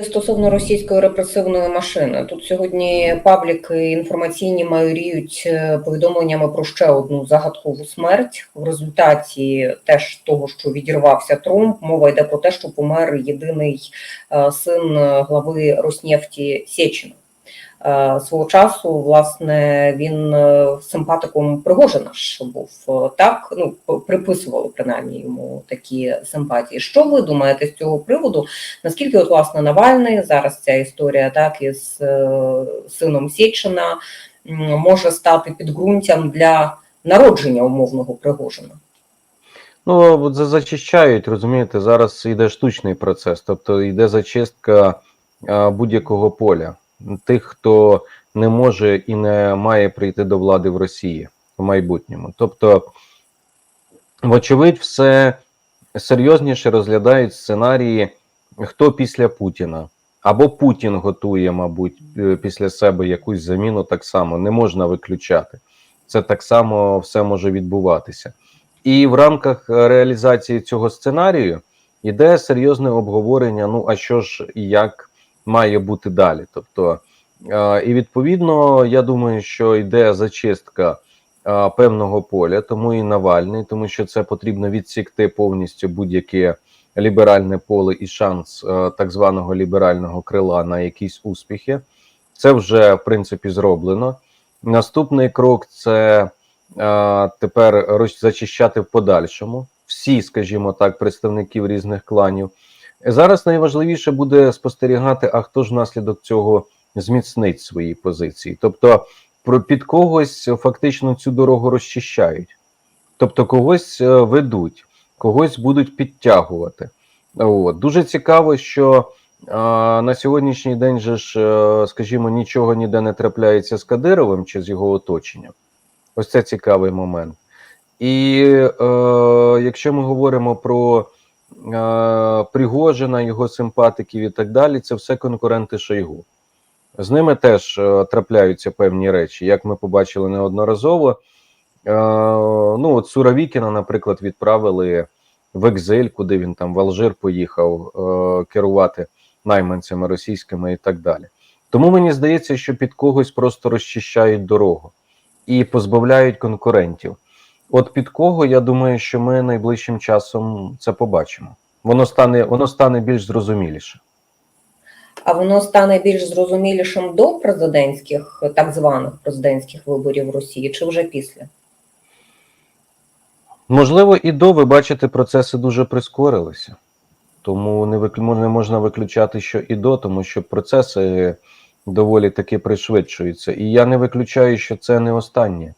Стосовно російської репресивної машини, тут сьогодні пабліки інформаційні майоріють е, повідомленнями про ще одну загадкову смерть. В результаті теж того, що відірвався Трумп, мова йде про те, що помер єдиний е, син е, глави Роснефті Сєчина. Е, Свого часу, власне, він е, симпатиком Пригожина ж був е, так. Ну приписували принаймні йому такі симпатії. Що ви думаєте з цього приводу? Наскільки от власне Навальний зараз ця історія, так із сином Сєчина може стати підґрунтям для народження умовного Пригожина? Ну, за- зачищають, розумієте, зараз йде штучний процес, тобто йде зачистка будь-якого поля. Тих, хто не може і не має прийти до влади в Росії в майбутньому. Тобто, вочевидь, все серйозніше розглядають сценарії, хто після Путіна. Або Путін готує, мабуть, е, після себе якусь заміну так само, не можна виключати. Це так само все може відбуватися. І в рамках е, реалізації цього сценарію йде серйозне обговорення: ну а що ж і як має бути далі. Тобто, е, і відповідно, я думаю, що йде зачистка е, певного поля, тому і Навальний, тому що це потрібно відсікти повністю будь-яке ліберальне поле і шанс е, так званого ліберального крила на якісь успіхи. Це вже в принципі зроблено. Наступний крок це тепер зачищати в подальшому всі, скажімо так, представників різних кланів. Зараз найважливіше буде спостерігати, а хто ж внаслідок цього зміцнить свої позиції. Тобто, про під когось фактично цю дорогу розчищають, тобто когось е, ведуть, когось будуть підтягувати. От. Дуже цікаво, що е, на сьогоднішній день же ж, е, скажімо, нічого ніде не трапляється з Кадировим чи з його оточенням. Ось це цікавий момент. І е, якщо ми говоримо про Пригожина, його симпатиків і так далі, це все конкуренти Шойгу. З ними теж е, трапляються певні речі, як ми побачили неодноразово. Е, ну, от Суровікіна, наприклад, відправили в екзиль, куди він там в Алжир поїхав е, керувати найманцями російськими і так далі. Тому мені здається, що під когось просто розчищають дорогу і позбавляють конкурентів. От під кого, я думаю, що ми найближчим часом це побачимо. Воно стане, воно стане більш зрозуміліше. А воно стане більш зрозумілішим до президентських, так званих президентських виборів в Росії, чи вже після? Можливо, і до ви бачите, процеси дуже прискорилися. Тому не виклю- не можна виключати, що і до, тому що процеси доволі таки пришвидшуються. І я не виключаю, що це не останнє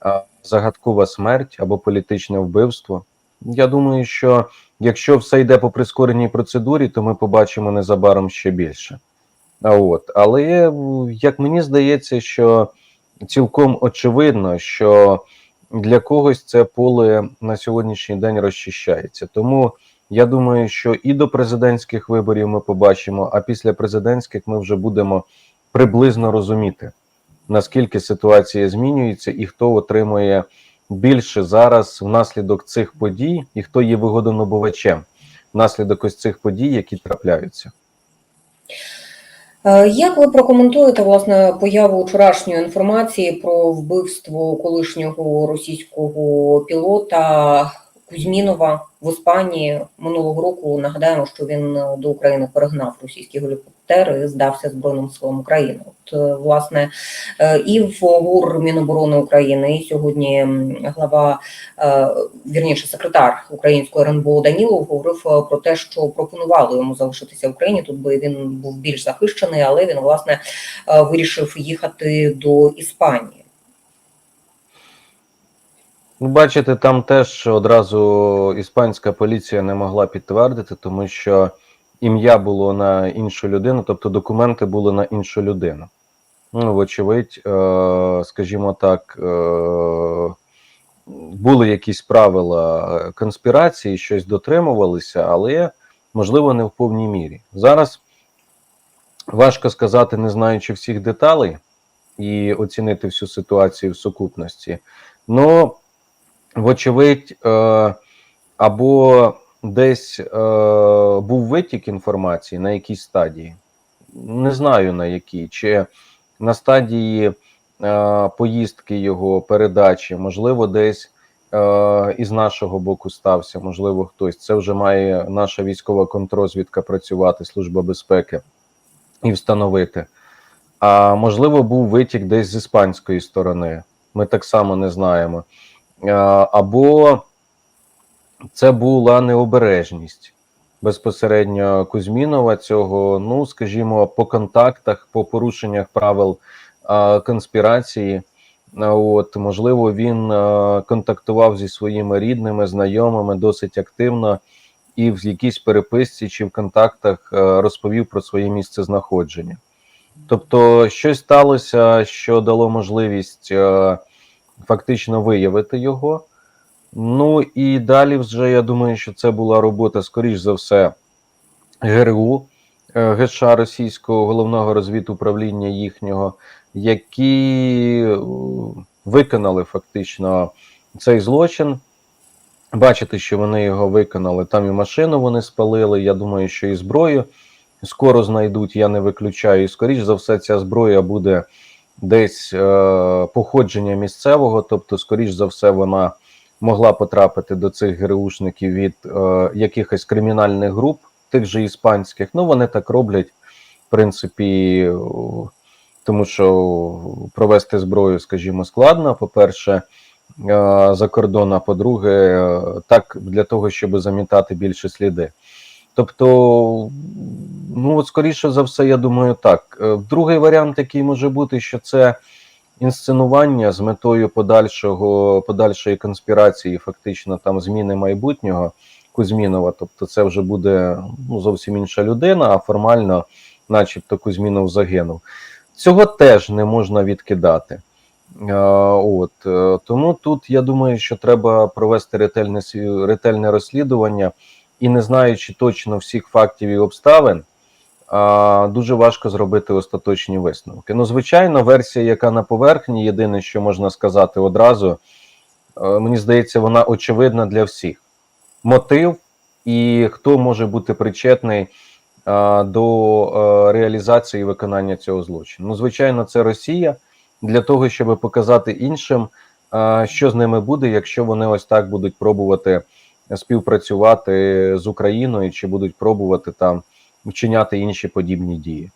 а загадкова смерть або політичне вбивство. Я думаю, що якщо все йде по прискореній процедурі, то ми побачимо незабаром ще більше. А от, але як мені здається, що цілком очевидно, що для когось це поле на сьогоднішній день розчищається. Тому я думаю, що і до президентських виборів ми побачимо, а після президентських ми вже будемо приблизно розуміти, наскільки ситуація змінюється і хто отримує більше зараз внаслідок цих подій, і хто є вигодонобувачем внаслідок ось цих подій, які трапляються. Е, Як ви прокоментуєте власне появу вчорашньої інформації про вбивство колишнього російського пілота Кузьмінова в Іспанії минулого року? Нагадаємо, що він е, до України перегнав російський гелікоптер і здався Збройним силам України. От е, власне е, і в ГУР Міноборони України, і сьогодні глава вірніше секретар української РНБО Данілов говорив про те, що пропонували йому залишитися в Україні. Тут би він був більш захищений, але він власне вирішив їхати до Іспанії. Ну, бачите, там теж одразу іспанська поліція не могла підтвердити, тому що ім'я було на іншу людину, тобто документи були на іншу людину. Ну, вочевидь, е, скажімо так, е, були якісь правила конспірації, щось дотримувалися, але можливо не в повній мірі. Зараз важко сказати, не знаючи всіх деталей і оцінити всю ситуацію в сукупності. Ну, вочевидь, е, або десь е, був витік інформації на якійсь стадії. Не знаю на якій, чи на стадії е, поїздки його передачі, можливо, десь е, із нашого боку стався, можливо, хтось. Це вже має наша військова контрозвідка працювати, Служба безпеки і встановити. А можливо, був витік десь з іспанської сторони. Ми так само не знаємо. Е, або це була необережність безпосередньо Кузьмінова цього, ну скажімо, по контактах, по порушеннях правил конспірації. От, можливо, він контактував зі своїми рідними, знайомими досить активно і в якійсь переписці чи в контактах розповів про своє місце знаходження. Тобто, щось сталося, що дало можливість фактично виявити його. Ну і далі вже я думаю, що це була робота, скоріш за все, ГРУ, е, ГШ Російського головного розвідуправління їхнього, які е, виконали фактично цей злочин. Бачите, що вони його виконали. Там і машину вони спалили. Я думаю, що і зброю скоро знайдуть, я не виключаю. І скоріш за все, ця зброя буде десь е, походження місцевого, тобто, скоріш за все, вона могла потрапити до цих ГРУшників від е, якихось кримінальних груп, тих же іспанських. Ну, вони так роблять, в принципі, тому що провести зброю, скажімо, складно. По-перше, е, за кордон, а по-друге, е, так для того, щоб замітати більше сліди. Тобто, ну от скоріше за все, я думаю, так. Е, Другий варіант, який може бути, що це інсценування з метою подальшого подальшої конспірації, фактично там зміни майбутнього Кузьмінова. Тобто, це вже буде ну, зовсім інша людина, а формально, начебто, Кузьмінов загинув. Цього теж не можна відкидати. Е, От е, тому тут я думаю, що треба провести ретельне ретельне розслідування, і не знаючи точно всіх фактів і обставин, дуже важко зробити остаточні висновки. Ну, звичайно, версія, яка на поверхні, єдине, що можна сказати одразу, е, мені здається, вона очевидна для всіх. Мотив і хто може бути причетний а, до е, реалізації і виконання цього злочину. Ну, звичайно, це Росія для того, щоб показати іншим, що з ними буде, якщо вони ось так будуть пробувати співпрацювати з Україною, чи будуть пробувати там вчиняти інші подібні дії.